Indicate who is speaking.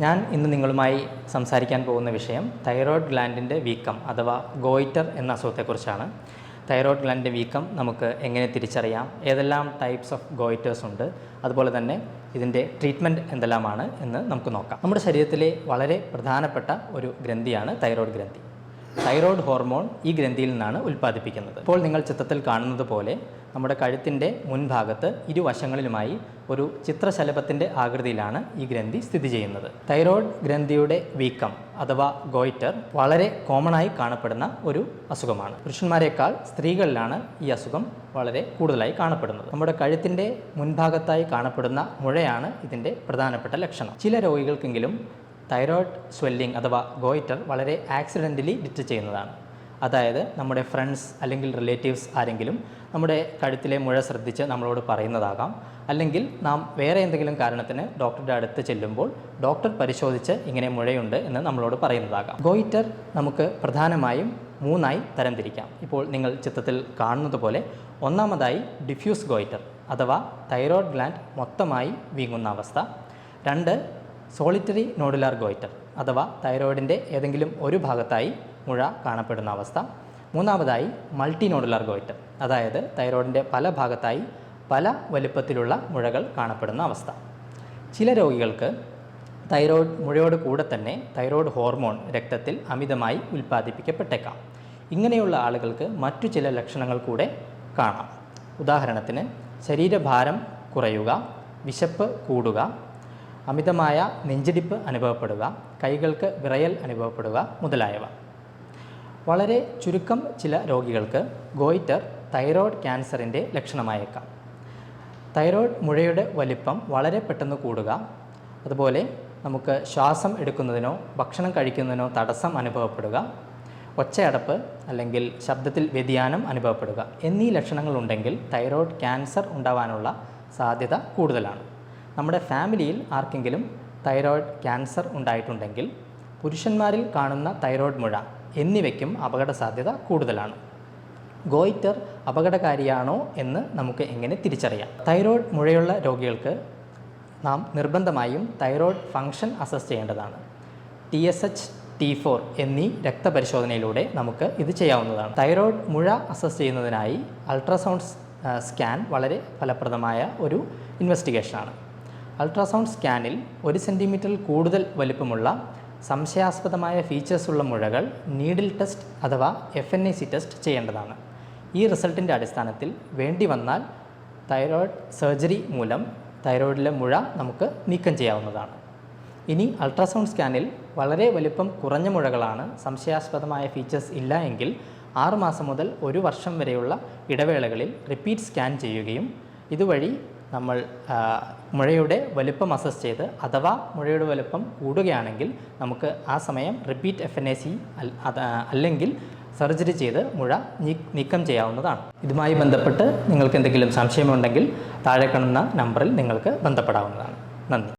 Speaker 1: ഞാൻ ഇന്ന് നിങ്ങളുമായി സംസാരിക്കാൻ പോകുന്ന വിഷയം തൈറോയ്ഡ് ഗ്ലാൻഡിന്റെ വീക്കം അഥവാ ഗോയിറ്റർ എന്ന അസുഖത്തെക്കുറിച്ചാണ്. തൈറോയ്ഡ് ഗ്ലാൻഡിന്റെ വീക്കം നമുക്ക് എങ്ങനെ തിരിച്ചറിയാം? ഏതെല്ലാം ടൈപ്സ് ഓഫ് ഗോയിറ്റേഴ്സ് ഉണ്ട്? അതുപോലെ തന്നെ ഇതിന്റെ ട്രീറ്റ്മെന്റ് എന്തെല്ലാമാണ് എന്ന് നമുക്ക് നോക്കാം. നമ്മുടെ ശരീരത്തിലെ വളരെ പ്രധാനപ്പെട്ട ഒരു ഗ്രന്ഥിയാണ് തൈറോയ്ഡ് ഗ്രന്ഥി. തൈറോയ്ഡ് ഹോർമോൺ ഈ ഗ്രന്ഥിയിൽ നിന്നാണ് ഉൽപ്പാദിപ്പിക്കുന്നത്. ഇപ്പോൾ നിങ്ങൾ ചിത്രത്തിൽ കാണുന്നത് പോലെ നമ്മുടെ കഴുത്തിന്റെ മുൻഭാഗത്ത് ഇരുവശങ്ങളിലുമായി ഒരു ചിത്രശലഭത്തിന്റെ ആകൃതിയിലാണ് ഈ ഗ്രന്ഥി സ്ഥിതി ചെയ്യുന്നത്. തൈറോയ്ഡ് ഗ്രന്ഥിയുടെ വീക്കം അഥവാ ഗോയിറ്റർ വളരെ കോമണായി കാണപ്പെടുന്ന ഒരു അസുഖമാണ്. പുരുഷന്മാരെക്കാൾ സ്ത്രീകളിലാണ് ഈ അസുഖം വളരെ കൂടുതലായി കാണപ്പെടുന്നത്. നമ്മുടെ കഴുത്തിന്റെ മുൻഭാഗത്തായി കാണപ്പെടുന്ന മുഴയാണ് ഇതിന്റെ പ്രധാനപ്പെട്ട ലക്ഷണം. ചില രോഗികൾക്കെങ്കിലും തൈറോയ്ഡ് സ്വെല്ലിംഗ് അഥവാ ഗോയിറ്റർ വളരെ ആക്സിഡന്റലി ഡിറ്റക്ട് ചെയ്യുന്നതാണ്. അതായത് നമ്മുടെ ഫ്രണ്ട്സ് അല്ലെങ്കിൽ റിലേറ്റീവ്സ് ആരെങ്കിലും നമ്മുടെ കഴുത്തിലെ മുഴ ശ്രദ്ധിച്ച് നമ്മളോട് പറയുന്നതാകാം. അല്ലെങ്കിൽ നാം വേറെ എന്തെങ്കിലും കാരണത്തിന് ഡോക്ടറുടെ അടുത്ത് ചെല്ലുമ്പോൾ ഡോക്ടർ പരിശോധിച്ച് ഇങ്ങനെ മുഴയുണ്ട് എന്ന് നമ്മളോട് പറയുന്നതാകാം. ഗോയിറ്റർ നമുക്ക് പ്രധാനമായും മൂന്നായി തരംതിരിക്കാം. ഇപ്പോൾ നിങ്ങൾ ചിത്രത്തിൽ കാണുന്നത് പോലെ ഒന്നാമതായി ഡിഫ്യൂസ് ഗോയിറ്റർ അഥവാ തൈറോയ്ഡ് ഗ്ലാൻഡ് മൊത്തമായി വീങ്ങുന്ന അവസ്ഥ. രണ്ട് സോളിറ്ററി നോഡുലാർ ഗോയിറ്റർ അഥവാ തൈറോയിഡിന്റെ ഏതെങ്കിലും ഒരു ഭാഗത്തായി മുഴ കാണപ്പെടുന്ന അവസ്ഥ. മൂന്നാമതായി മൾട്ടി നോഡുലാർ ഗോയിറ്റർ അതായത് തൈറോയിഡിന്റെ പല ഭാഗത്തായി പല വലുപ്പത്തിലുള്ള മുഴകൾ കാണപ്പെടുന്ന അവസ്ഥ. ചില രോഗികൾക്ക് തൈറോയ്ഡ് മുഴയോട് കൂടെ തന്നെ തൈറോയ്ഡ് ഹോർമോൺ രക്തത്തിൽ അമിതമായി ഉൽപ്പാദിപ്പിക്കപ്പെട്ടേക്കാം. ഇങ്ങനെയുള്ള ആളുകൾക്ക് മറ്റു ചില ലക്ഷണങ്ങൾ കൂടെ കാണാം. ഉദാഹരണത്തിന് ശരീരഭാരം കുറയുക വിശപ്പ് കൂടുക അമിതമായ നെഞ്ചിടിപ്പ് അനുഭവപ്പെടുക കൈകൾക്ക് വിറയൽ അനുഭവപ്പെടുക മുതലായവ. വളരെ ചുരുക്കം ചില രോഗികൾക്ക് ഗോയിറ്റർ തൈറോയ്ഡ് ക്യാൻസറിന്റെ ലക്ഷണമായേക്കാം. തൈറോയ്ഡ് മുഴയുടെ വലിപ്പം വളരെ പെട്ടെന്ന് കൂടുക അതുപോലെ നമുക്ക് ശ്വാസം എടുക്കുന്നതിനോ ഭക്ഷണം കഴിക്കുന്നതിനോ തടസ്സം അനുഭവപ്പെടുക ഒച്ചയടപ്പ് അല്ലെങ്കിൽ ശബ്ദത്തിൽ വ്യതിയാനം അനുഭവപ്പെടുക എന്നീ ലക്ഷണങ്ങളുണ്ടെങ്കിൽ തൈറോയ്ഡ് ക്യാൻസർ ഉണ്ടാവാനുള്ള സാധ്യത കൂടുതലാണ്. നമ്മുടെ ഫാമിലിയിൽ ആർക്കെങ്കിലും തൈറോയ്ഡ് ക്യാൻസർ ഉണ്ടായിട്ടുണ്ടെങ്കിൽ പുരുഷന്മാരിൽ കാണുന്ന തൈറോയ്ഡ് മുഴ എന്നിവയ്ക്കും അപകട സാധ്യത കൂടുതലാണ്. ഗോയിറ്റർ അപകടകാരിയാണോ എന്ന് നമുക്ക് എങ്ങനെ തിരിച്ചറിയാം? തൈറോയ്ഡ് മുഴയുള്ള രോഗികൾക്ക് നാം നിർബന്ധമായും തൈറോയ്ഡ് ഫങ്ഷൻ അസസ് ചെയ്യേണ്ടതാണ്. T S H T four എന്നീ രക്തപരിശോധനയിലൂടെ നമുക്ക് ഇത് ചെയ്യാവുന്നതാണ്. തൈറോയ്ഡ് മുഴ അസസ് ചെയ്യുന്നതിനായി അൾട്രാസൗണ്ട് സ്കാൻ വളരെ ഫലപ്രദമായ ഒരു ഇൻവെസ്റ്റിഗേഷനാണ്. അൾട്രാസൗണ്ട് സ്കാനിൽ ഒരു സെന്റിമീറ്ററിൽ കൂടുതൽ വലിപ്പമുള്ള സംശയാസ്പദമായ ഫീച്ചേഴ്സ് ഉള്ള മുഴകൾ നീഡിൽ ടെസ്റ്റ് അഥവാ F N I C test ചെയ്യേണ്ടതാണ്. ഈ റിസൾട്ടിന്റെ അടിസ്ഥാനത്തിൽ വേണ്ടി വന്നാൽ തൈറോയ്ഡ് സർജറി മൂലം തൈറോയ്ഡിലെ മുഴ നമുക്ക് നീക്കം ചെയ്യാവുന്നതാണ്. ഇനി അൾട്രാസൗണ്ട് സ്കാനിൽ വളരെ വലിപ്പം കുറഞ്ഞ മുഴകളാണ് സംശയാസ്പദമായ ഫീച്ചേഴ്സ് ഇല്ല എങ്കിൽ ആറുമാസം മുതൽ ഒരു വർഷം വരെയുള്ള ഇടവേളകളിൽ റിപ്പീറ്റ് സ്കാൻ ചെയ്യുകയും ഇതുവഴി നമ്മൾ മുഴയുടെ വലുപ്പം അസസ് ചെയ്ത് അഥവാ മുഴയുടെ വലുപ്പം കൂടുകയാണെങ്കിൽ നമുക്ക് ആ സമയം repeat F N A C അല്ലെങ്കിൽ സർജറി ചെയ്ത് മുഴ നീക്കം ചെയ്യാവുന്നതാണ്. ഇതുമായി ബന്ധപ്പെട്ട് നിങ്ങൾക്ക് എന്തെങ്കിലും സംശയമുണ്ടെങ്കിൽ താഴെ കാണുന്ന നമ്പറിൽ നിങ്ങൾക്ക് ബന്ധപ്പെടാവുന്നതാണ്. നന്ദി.